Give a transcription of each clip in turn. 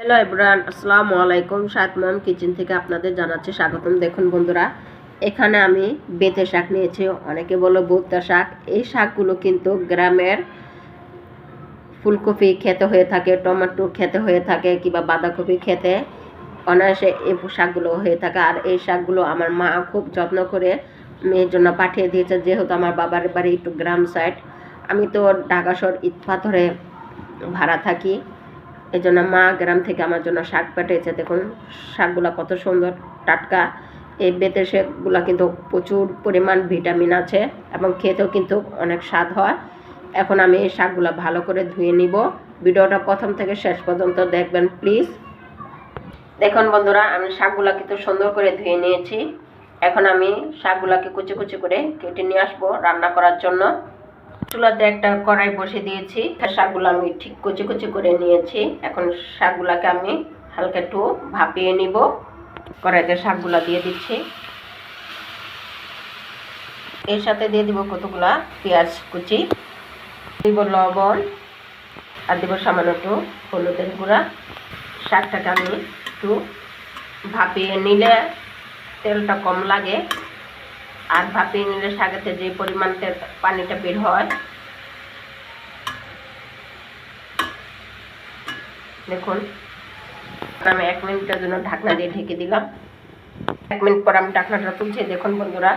Hello everyone আসসালামু আলাইকুম। সাত মম কিচেন থেকে আপনাদের জানাচ্ছি স্বাগতম। দেখুন বন্ধুরা, এখানে আমি বেতে শাক নিয়েছি। অনেকে বলো ভুট্টা শাক। এই শাকগুলো কিন্তু গ্রামের ফুলকপি খেতে হয়ে থাকে, টমেটো খেতে হয়ে থাকে, কিংবা বাঁধাকপি খেতে অনায়াসে এই শাকগুলো হয়ে থাকে। আর এই শাকগুলো আমার মা খুব যত্ন করে মেয়ের জন্য পাঠিয়ে দিয়েছে। যেহেতু আমার বাবার বাড়ি একটু গ্রাম সাইড আমি তো ঢাকা শহর পাথরে ভাড়া থাকি। এই জন্য মা গ্রাম থেকে আমার জন্য শাক পাঠিয়েছে। দেখুন, শাকগুলো কত সুন্দর, টাটকা। এই বেতের শাকগুলো কিন্তু প্রচুর পরিমাণ ভিটামিন আছে এবং খেতেও কিন্তু অনেক স্বাদ হয়। এখন আমি এই শাকগুলো ভালো করে ধুয়ে নিব। ভিডিওটা প্রথম থেকে শেষ পর্যন্ত দেখবেন, প্লিজ। দেখুন বন্ধুরা, আমি শাকগুলো কিন্তু সুন্দর করে ধুয়ে নিয়েছি। এখন আমি শাকগুলোকে কুচি কুচি করে কেটে নিয়ে আসব রান্না করার জন্য। চুলাতে একটা কড়াই বসে দিয়েছি। শাকগুলো আমি ঠিক কুচি কুচি করে নিয়েছি। এখন শাকগুলাকে আমি হালকা একটু ভাপিয়ে নিব। কড়াইতে শাকগুলা দিয়ে দিচ্ছি। এর সাথে দিয়ে দিব কতগুলা পেঁয়াজ কুচি। দিব লবণ। আর দিব সামান্য একটু হলুদের গুঁড়া। শাকটাকে আমি একটু ভাপিয়ে নিলে তেলটা কম লাগে। আর ভাপিয়ে নিলে শাকেতে যে পরিমাণ পানিটা বের হয়। দেখুন, আমি এক মিনিটের জন্য ঢাকনা দিয়ে ঢেকে দিলাম। এক মিনিট পর আমি ঢাকনাটা তুলছি। দেখুন বন্ধুরা,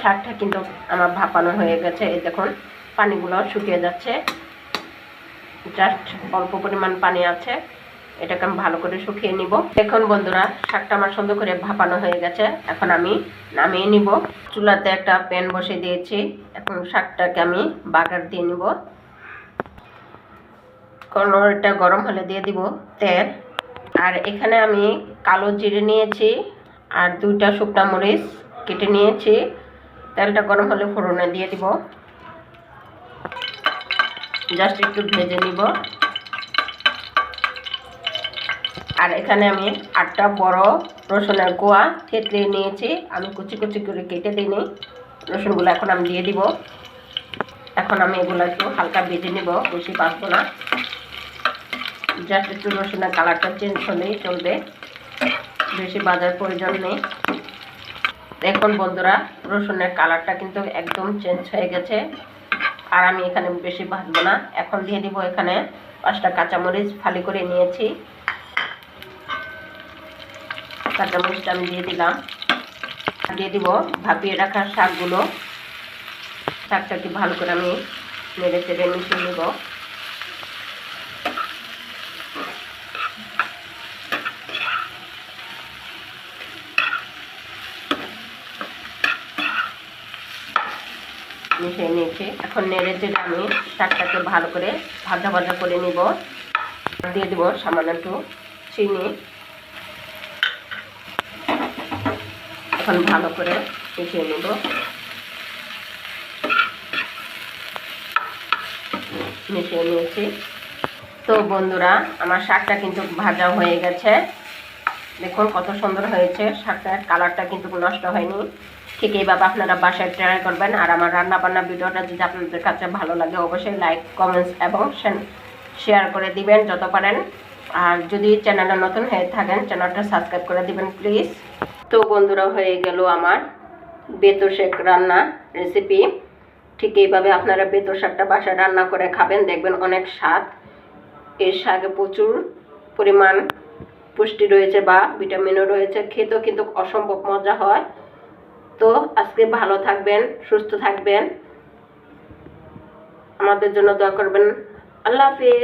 শাকটা কিন্তু আমার ভাপানো হয়ে গেছে। এই দেখুন, পানিগুলো শুকিয়ে যাচ্ছে। জাস্ট অল্প পরিমাণ পানি আছে। এটাকে আমি ভালো করে শুকিয়ে নিব। দেখুন বন্ধুরা, শাকটা আমার সুন্দর করে ভাপানো হয়ে গেছে। এখন আমি নামিয়ে নিব। চুলাতে একটা প্যান বসে দিয়েছি। এখন শাকটাকে আমি বাগার দিয়ে নিব। এটা গরম হলে দিয়ে দিব তেল। আর এখানে আমি কালো জিরে নিয়েছি আর দুইটা শুকনা মরিচ কেটে নিয়েছি। তেলটা গরম হলে ফোড়নে দিয়ে দিব। জাস্ট একটু ভেজে নিব। আর এখানে আমি আটটা বড় রসুনের কোয়া থেতলে নিয়েছি। আমি কুচি কুচি করে কেটে দিইনি। রসুনগুলো এখন আমি দিয়ে দিব। এখন আমি এগুলো একটু হালকা ভেজে নিব, বেশি বাঁচবো না। জাস্ট একটু রসুনের কালারটা চেঞ্জ হলেই চলবে। বেশি বাজার প্রয়োজন নেই। দেখুন বন্ধুরা, রসুনের কালারটা কিন্তু একদম চেঞ্জ হয়ে গেছে। আর আমি এখানে বেশি ভাজবো না। এখন দিয়ে দিব এখানে পাঁচটা কাঁচামরিচ ফালি করে নিয়েছি। কাঁচামরিচটা আমি দিয়ে দিলাম। দিয়ে দিব ভাপিয়ে রাখা শাকগুলো। শাকটাকে ভালো করে আমি নেড়ে চেড়ে মিশিয়ে নেব। মিশিয়ে নিয়েছি। এখন নেড়ে চেড়ে আমি শাকটাকে ভালো করে ভাজা ভাজা করে নিব। দিয়ে দেবো সামান্য একটু চিনি। এখন ভালো করে মিশিয়ে নেব। মিশিয়ে নিয়েছি। তো বন্ধুরা, আমার শাকটা কিন্তু ভাজা হয়ে গেছে। দেখুন কত সুন্দর হয়েছে শাকটার কালারটা কিন্তু নষ্ট হয়নি। ঠিক এইভাবে আপনারা বাসায় ট্রাই করবেন। আর আমার রান্না বান্না ভিডিওটা যদি আপনাদের কাছে ভালো লাগে, অবশ্যই লাইক, কমেন্টস এবং শেয়ার করে দিবেন যত পারেন। আর যদি চ্যানেলটা নতুন হয়ে থাকেন, চ্যানেলটা সাবস্ক্রাইব করে দিবেন, প্লিজ। তো বন্ধুরা হয়ে গেল আমার বেতো শেক রান্না রেসিপি ঠিক এইভাবে আপনারা বেতো শাকটা বাসায় রান্না করে খাবেন, দেখবেন অনেক স্বাদ। এর শাকে প্রচুর পরিমাণ পুষ্টি রয়েছে বা ভিটামিনও রয়েছে, খেতেও কিন্তু অসম্ভব মজা হয়। তো আজকে ভালো থাকবেন, সুস্থ থাকবেন। আমাদের জন্য দোয়া করবেন। আল্লাহ হাফিজ।